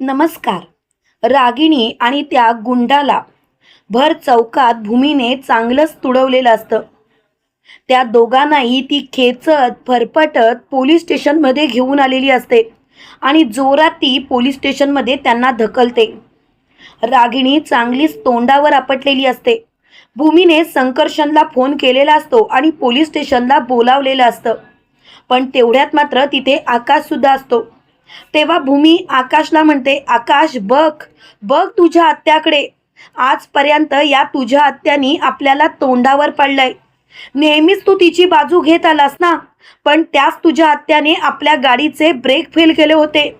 नमस्कार. रागिणी आणि त्या गुंडाला भर चौकात भूमीने चांगलंच तुडवलेलं असतं. त्या दोघांनाही ती खेचत फरफटत पोलीस स्टेशनमध्ये घेऊन आलेली असते आणि जोरात ती पोलीस स्टेशनमध्ये त्यांना धकलते रागिणी चांगलीच तोंडावर आपटलेली असते. भूमीने संकर्षणला फोन केलेला असतो आणि पोलीस स्टेशनला बोलावलेलं असतं. पण तेवढ्यात मात्र तिथे आकाशसुद्धा असतो. तेव्हा भूमी आकाशला म्हणते आकाश बघ बघ तुझ्या आत्याकडे. आजपर्यंत या तुझ्या आत्यानी आपल्याला तोंडावर पडलंय. नेहमीच तू तिची बाजू घेत आलास ना? पण त्याच तुझ्या आत्याने आपल्या गाडीचे ब्रेक फेल केले होते.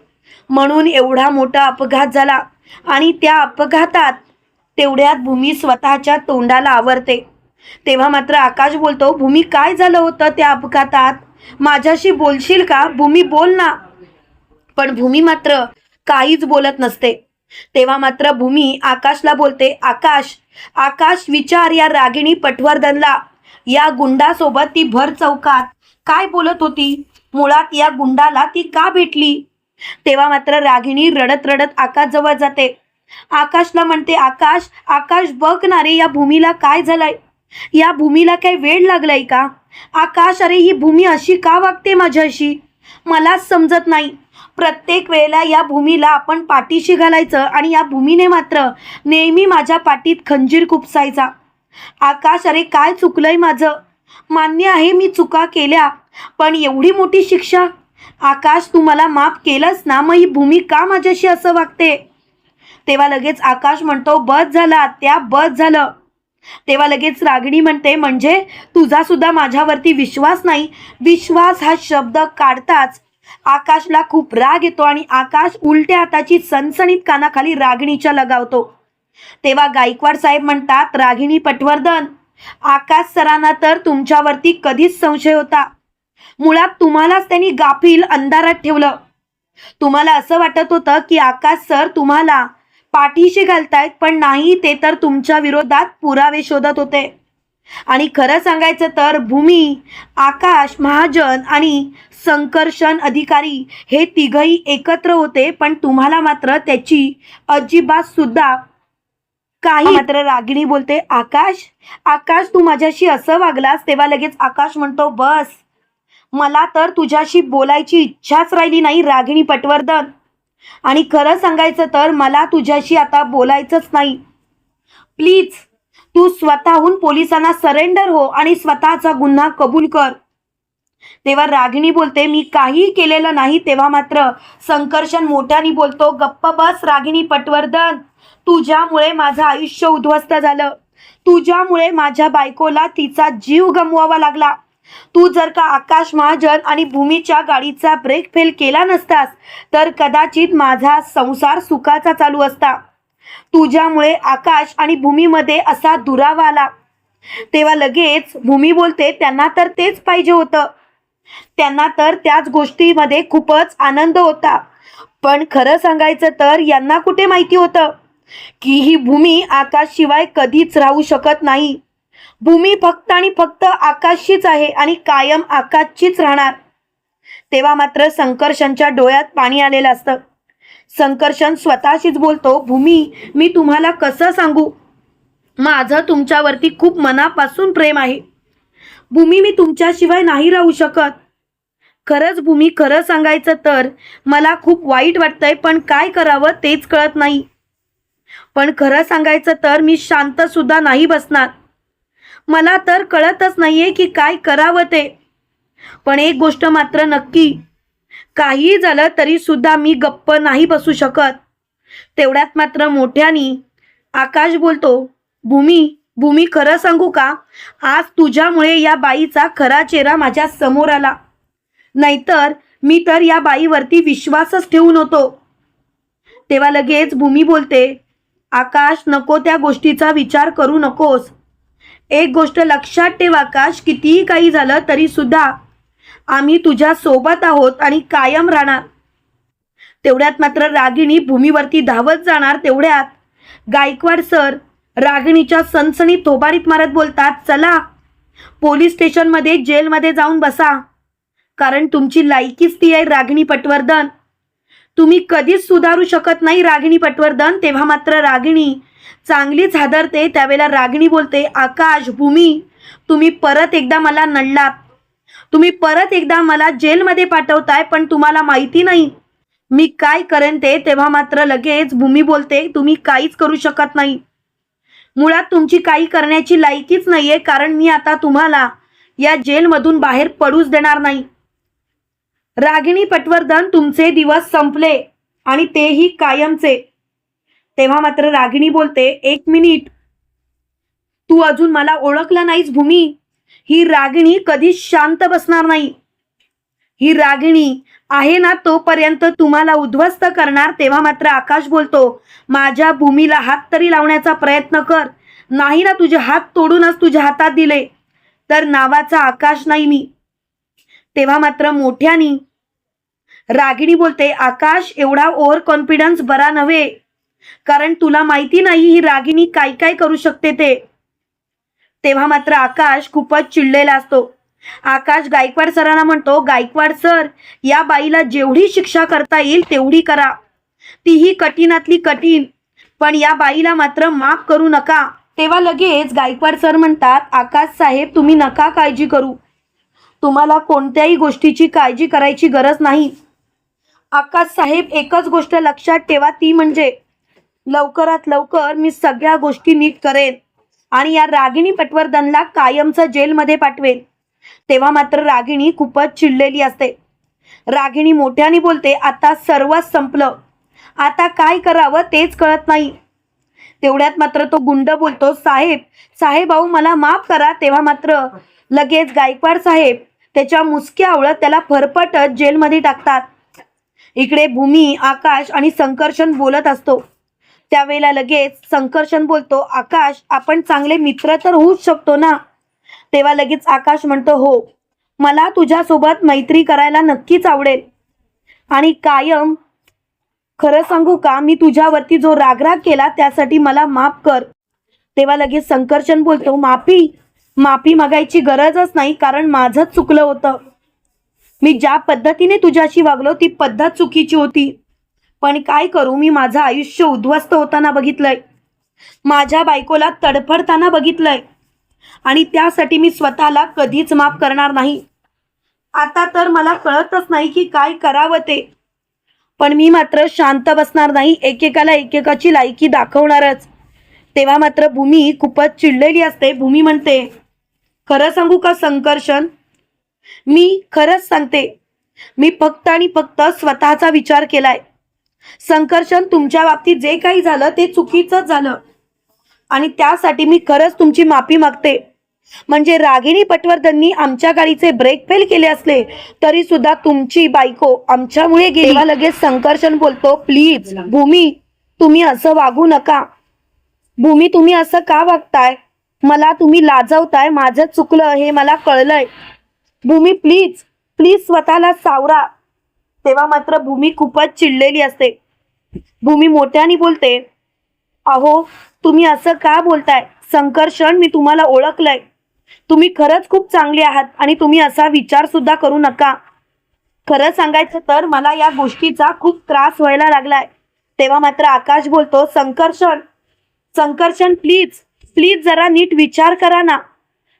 म्हणून एवढा मोठा अपघात झाला आणि त्या अपघातात तेवढ्यात भूमी स्वतःच्या तोंडाला आवरते. तेव्हा मात्र आकाश बोलतो भूमी काय झालं होतं त्या अपघातात? माझ्याशी बोलशील का? भूमी बोल ना. पण भूमी मात्र काहीच बोलत नसते. तेव्हा मात्र भूमी आकाशला बोलते आकाश आकाश विचार या रागिणी पटवर्धनला. या गुंडासोबत ती भर चौकात. काय बोलत होती? मुळात या गुंडाला ती का भेटली? तेव्हा मात्र रागिणी रडत रडत आकाश जवळ जाते. आकाशला म्हणते आकाश आकाश बघ ना रे या भूमीला काय झालंय? या भूमीला काही वेळ लागलाय का? आकाश अरे ही भूमी अशी का वागते माझ्याशी? मलाच समजत नाही. प्रत्येक वेळेला या भूमीला आपण पाठीशी घालायचं आणि या भूमीने मात्र नेहमी माझ्या पाठीत खंजीर खुपसायचा. आकाश अरे काय चुकलंय माझं? मान्य आहे मी चुका केल्या पण एवढी मोठी शिक्षा? आकाश तू मला माफ केलंस ना? मग ही भूमी का माझ्याशी असं वागते? तेव्हा लगेच आकाश म्हणतो बस झाला त्या बस झालं. तेव्हा लगेच रागिणी म्हणते म्हणजे तुझा सुद्धा माझ्यावरती विश्वास नाही? विश्वास हा शब्द काढताच आकाशला खूप राग येतो आणि आकाश उलट्या हाताची सणसणीत कानाखाली रागिणीच्या लगावतो. तेव्हा गायकवाड साहेब म्हणतात रागिणी पटवर्धन आकाश सरांना तर तुमच्यावरती कधीच संशय होता. मुळात तुम्हालाच त्यांनी गाफील अंधारात ठेवलं. तुम्हाला असं वाटत होतं की आकाश सर तुम्हाला पाठीशी घालतायत पण नाही ते तर तुमच्या विरोधात पुरावे शोधत होते. आणि खरं सांगायचं तर भूमी आकाश महाजन आणि संकर्षण अधिकारी हे तिघही एकत्र होते पण तुम्हाला मात्र त्याची अजिबात सुद्धा काही मात्र रागिणी बोलते. आकाश आकाश तू माझ्याशी असं वागलास तेव्हा लगेच आकाश म्हणतो बस. मला तर तुझ्याशी बोलायची इच्छाच राहिली नाही रागिणी पटवर्धन. आणि खरं सांगायचं तर मला तुझ्याशी आता बोलायचंच नाही. प्लीज तू स्वतःहून पोलिसांना सरेंडर हो आणि स्वतःचा गुन्हा कबूल कर. तेव्हा रागिणी बोलते मी काहीही केलेलं नाही. तेव्हा मात्र संकर्षण मोठ्याने बोलतो गप्प बस रागिणी पटवर्धन. तुझ्यामुळे माझं आयुष्य उद्ध्वस्त झालं. तुझ्यामुळे माझ्या बायकोला तिचा जीव गमवावा लागला. तू जर का आकाश महाजन आणि भूमीच्या गाडीचा ब्रेक फेल केला नसतास तर कदाचित माझा संसार सुखाचा चालू असता. तुझ्यामुळे आकाश आणि भूमीमध्ये असा दुरावा आला. तेव्हा लगेच भूमी बोलते त्यांना तर तेच पाहिजे होतं. त्यांना तर त्याच गोष्टीमध्ये खूपच आनंद होता. पण खरं सांगायचं तर यांना कुठे माहिती होतं? की ही भूमी आकाशशिवाय कधीच राहू शकत नाही. भूमी फक्त आणि फक्त आकाशचीच आहे आणि कायम आकाशचीच राहणार. तेव्हा मात्र संकर्षणच्या डोळ्यात पाणी आलेलं असतं. संकर्षण स्वतःशीच बोलतो भूमी मी तुम्हाला कसं सांगू? माझं तुमच्यावरती खूप मनापासून प्रेम आहे. भूमी मी तुमच्याशिवाय नाही राहू शकत. खरंच भूमी खरं सांगायचं तर मला खूप वाईट वाटतंय पण काय करावं तेच कळत नाही. पण खरं सांगायचं तर मी शांत सुद्धा नाही बसणार. मला तर कळतच नाहीये की काय करावं ते. पण एक गोष्ट मात्र नक्की. काही झालं तरी सुद्धा मी गप्प नाही बसू शकत. तेवढ्यात मात्र मोठ्यानी आकाश बोलतो भूमी भूमी खरं सांगू का? आज तुझ्यामुळे या बाईचा खरा चेहरा माझ्यासमोर आला. नाहीतर मी तर या बाईवरती विश्वासच ठेवून होतो तेव्हा लगेच भूमी बोलते आकाश नको त्या गोष्टीचा विचार करू नकोस. एक गोष्ट लक्षात ठेव आकाश कितीही काही झालं तरी सुद्धा आम्ही तुझ्या सोबत आहोत आणि कायम राहणार. तेवढ्यात मात्र रागिणी भूमीवरती धावत जाणार तेवढ्यात. गायकवाड सर रागिणीच्या सनसणी थोबाडीत मारत बोलतात चला पोलीस स्टेशनमध्ये जेलमध्ये जाऊन बसा. कारण तुमची लायकीच ती आहे रागिणी पटवर्धन. तुम्ही कधीच सुधारू शकत नाही रागिणी पटवर्धन तेव्हा मात्र रागिणी चांगलीच हादरते त्यावेळेला रागिणी बोलते आकाश भूमी तुम्ही परत एकदा मला नडलात. तुम्ही परत एकदा मला जेलमध्ये पाठवताय पण तुम्हाला माहिती नाही. मी काय करेन ते तेव्हा मात्र लगेच भूमी बोलते तुम्ही काहीच करू शकत नाही. मुळात तुमची काही करण्याची लायकीच नाहीये कारण मी आता तुम्हाला या जेलमधून बाहेर पडूच देणार नाही. रागिणी पटवर्धन तुमचे दिवस संपले आणि तेही कायमचे. तेव्हा मात्र रागिणी बोलते एक मिनिट. तू अजून मला ओळखलं नाहीस भूमी. ही रागिणी कधीच शांत बसणार नाही. ही रागिणी आहे ना तोपर्यंत तुम्हाला उद्ध्वस्त करणार. तेव्हा मात्र आकाश बोलतो माझ्या भूमीला हात तरी लावण्याचा प्रयत्न कर. नाही ना तुझे हात तोडूनच तुझ्या हातात दिले. तर नावाचा आकाश नाही मी. तेव्हा मात्र मोठ्यानी रागिणी बोलते आकाश एवढा ओव्हर कॉन्फिडन्स बरा नव्हे. कारण तुला माहिती नाही ही रागिणी काय काय करू शकते ते. तेव्हा मात्र आकाश खूपच चिडलेला असतो. आकाश गायकवाड सरांना म्हणतो गायकवाड सर या बाईला जेवढी शिक्षा करता येईल तेवढी करा. तीही कठीणातली कठीण पण या बाईला मात्र माफ करू नका. तेव्हा लगेच गायकवाड सर म्हणतात आकाश साहेब तुम्ही नका काळजी करू. तुम्हाला कोणत्याही गोष्टीची काळजी करायची गरज नाही. आकाश साहेब एकच गोष्ट लक्षात ठेवा ती म्हणजे लवकरात लवकर मी सगळ्या गोष्टी नीट करेन आणि या रागिणी पटवर्धनला कायमचं जेलमध्ये पाठवेन. तेव्हा मात्र रागिणी खूपच चिडलेली असते. रागिणी मोठ्याने बोलते आता सर्वच संपलं. आता काय करावं तेच कळत नाही. तेवढ्यात मात्र तो गुंड बोलतो साहेब साहेब भाऊ मला माफ करा. तेव्हा मात्र लगेच गायकवाड साहेब त्याच्या मुसक्या आवळत त्याला फरफटत जेलमध्ये टाकतात. इकडे भूमी आकाश आणि संकर्षण बोलत असतो. त्यावेळेला लगेच संकर्षण बोलतो आकाश आपण चांगले मित्र तर होऊच शकतो ना? तेव्हा लगेच आकाश म्हणतो हो मला तुझ्यासोबत मैत्री करायला नक्कीच आवडेल. आणि कायम खरं सांगू का मी तुझ्यावरती जो रागराग केला त्यासाठी मला माफ कर. तेव्हा लगेच संकर्षण बोलतो माफी माफी मागायची गरजच नाही कारण माझंच चुकलं होतं. मी ज्या पद्धतीने तुझ्याशी वागलो ती पद्धत चुकीची होती. पण काय करू? मी माझं आयुष्य उद्ध्वस्त होताना बघितलंय. माझ्या बायकोला तडफडताना बघितलंय. आणि त्यासाठी मी स्वतःला कधीच माफ करणार नाही. आता तर मला कळतच नाही की काय करावं ते. पण मी मात्र शांत बसणार नाही एकेकाला एकेकाची लायकी दाखवणारच. तेव्हा मात्र भूमी खूपच चिडलेली असते भूमी म्हणते खरं सांगू का संकर्षण? मी खरंच सांगते मी फक्त आणि फक्त स्वतःचा विचार केलाय. संकर्षण तुमच्या बाबतीत जे काही झालं ते चुकीचंच झालं. आणि त्यासाठी मी खरंच तुमची माफी मागते. म्हणजे रागिणी पटवर्धननी आमच्या गाडीचे ब्रेक फेल केले असले तरी सुद्धा तुमची बायको आमच्यामुळे गेला. लगेच संकर्षण बोलतो प्लीज भूमी तुम्ही असं वागू नका. भूमी तुम्ही असं का वागताय? मला तुम्ही लाजवताय माझं चुकलं हे मला कळलंय. भूमी प्लीज प्लीज स्वतःला सावरा. तेव्हा मात्र भूमी खूपच चिडलेली असते. भूमी मोठ्याने बोलते अहो तुम्ही असं का बोलताय? संकर्षण मी तुम्हाला ओळखलंय. तुम्ही खरंच खूप चांगले आहात आणि तुम्ही असा विचार सुद्धा करू नका. खरं सांगायचं तर मला या गोष्टीचा खूप त्रास व्हायला लागलाय. तेव्हा मात्र आकाश बोलतो संकर्षण संकर्षण प्लीज प्लीज जरा नीट विचार करा ना.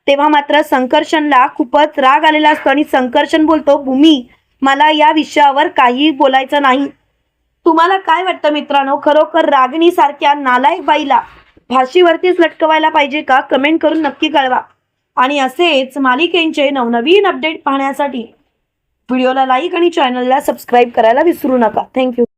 तेव्हा मात्र संकर्षणला खूपच राग आलेला असतो आणि संकर्षण बोलतो भूमी मला या विषयावर काही बोलायचं नाही. तुम्हाला काय वाटतं मित्रांनो? खरोखर रागिणी सारख्या नालायक बाईला फाशीवरतीच लटकवायला पाहिजे का? कमेंट करून नक्की कळवा. आणि असेच मालिकेंचे नवनवीन अपडेट पाहण्यासाठी व्हिडिओला लाईक आणि चॅनलला सबस्क्राईब करायला विसरू नका. थँक्यू